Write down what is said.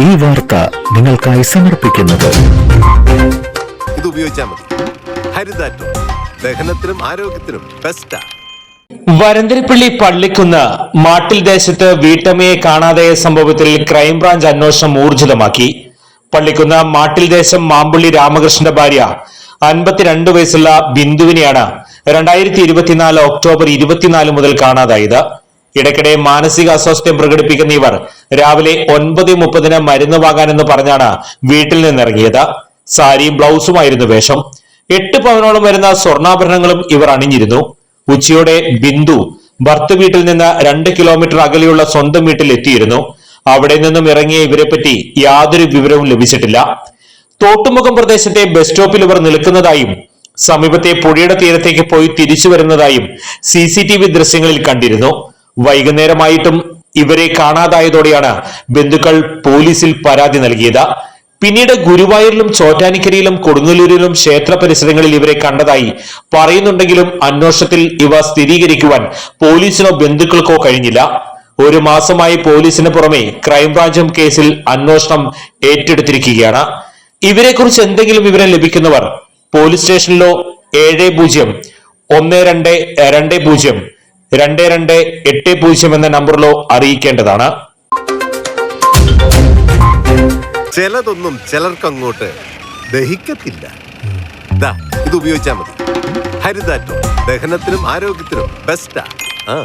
ഈ വാർത്ത നിങ്ങൾക്കായി സമർപ്പിക്കുന്നത്. ഇത് ഉപയോഗിച്ചാൽ മതി. ഹരിതാറ്റോ. ദഹനത്തിനും ആരോഗ്യത്തിനും ബെസ്റ്റാ വരന്തരപ്പള്ളി പള്ളിക്കുന്ന് മാട്ടിൽ ദേശത്ത് വീട്ടമ്മയെ കാണാതായ സംഭവത്തിൽ ക്രൈംബ്രാഞ്ച് അന്വേഷണം ഊർജിതമാക്കി. പള്ളിക്കുന്ന് മാട്ടിൽ ദേശം മാമ്പുള്ളി രാമകൃഷ്ണന്റെ ഭാര്യ അൻപത്തിരണ്ട് വയസ്സുള്ള ബിന്ദുവിനെയാണ് രണ്ടായിരത്തി ഇരുപത്തിനാല് ഒക്ടോബർ ഇരുപത്തിനാല് മുതൽ കാണാതായത്. ഇടയ്ക്കിടെ മാനസിക അസ്വാസ്ഥ്യം പ്രകടിപ്പിക്കുന്ന ഇവർ രാവിലെ ഒൻപത് മുപ്പതിന് മരുന്ന് വാങ്ങാനെന്ന് പറഞ്ഞാണ് വീട്ടിൽ നിന്നിറങ്ങിയത്. സാരിയും ബ്ലൗസുമായിരുന്നു വേഷം. എട്ട് പവനോളം വരുന്ന സ്വർണാഭരണങ്ങളും ഇവർ അണിഞ്ഞിരുന്നു. ഉച്ചയോടെ ബിന്ദു ഭർത്ത് വീട്ടിൽ നിന്ന് രണ്ട് കിലോമീറ്റർ അകലെയുള്ള സ്വന്തം വീട്ടിൽ എത്തിയിരുന്നു. അവിടെ നിന്നും ഇറങ്ങിയ ഇവരെപ്പറ്റി യാതൊരു വിവരവും ലഭിച്ചിട്ടില്ല. തോട്ടുമുഖം പ്രദേശത്തെ ബസ് സ്റ്റോപ്പിൽ ഇവർ നിൽക്കുന്നതായും സമീപത്തെ പുഴയുടെ തീരത്തേക്ക് പോയി തിരിച്ചു വരുന്നതായും സി ദൃശ്യങ്ങളിൽ കണ്ടിരുന്നു. വൈകുന്നേരമായിട്ടും ഇവരെ കാണാതായതോടെയാണ് ബന്ധുക്കൾ പോലീസിൽ പരാതി നൽകിയത്. പിന്നീട് ഗുരുവായൂരിലും ചോറ്റാനിക്കരയിലും കൊടുങ്ങല്ലൂരിലും ക്ഷേത്ര പരിസരങ്ങളിൽ ഇവരെ കണ്ടതായി പറയുന്നുണ്ടെങ്കിലും അന്വേഷണത്തിൽ ഇവ സ്ഥിരീകരിക്കുവാൻ പോലീസിനോ ബന്ധുക്കൾക്കോ കഴിഞ്ഞില്ല. ഒരു മാസമായി പോലീസിന് പുറമെ ക്രൈംബ്രാഞ്ചും കേസിൽ അന്വേഷണം ഏറ്റെടുത്തിരിക്കുകയാണ്. ഇവരെക്കുറിച്ച് എന്തെങ്കിലും വിവരം ലഭിക്കുന്നവർ പോലീസ് സ്റ്റേഷനിലോ ഏഴ് പൂജ്യം ഒന്ന് രണ്ട് രണ്ട് പൂജ്യം രണ്ട് രണ്ട് എട്ട് പൂജ്യം എന്ന നമ്പറിലോ അറിയിക്കേണ്ടതാണ്. ചിലതൊന്നും ചിലർക്ക് അങ്ങോട്ട് ദഹിക്കത്തില്ല ഇത് ഉപയോഗിച്ചാൽ മതി. ഹരിതാറ്റോ ദഹനത്തിനും ആരോഗ്യത്തിനും ബെസ്റ്റാ ആ.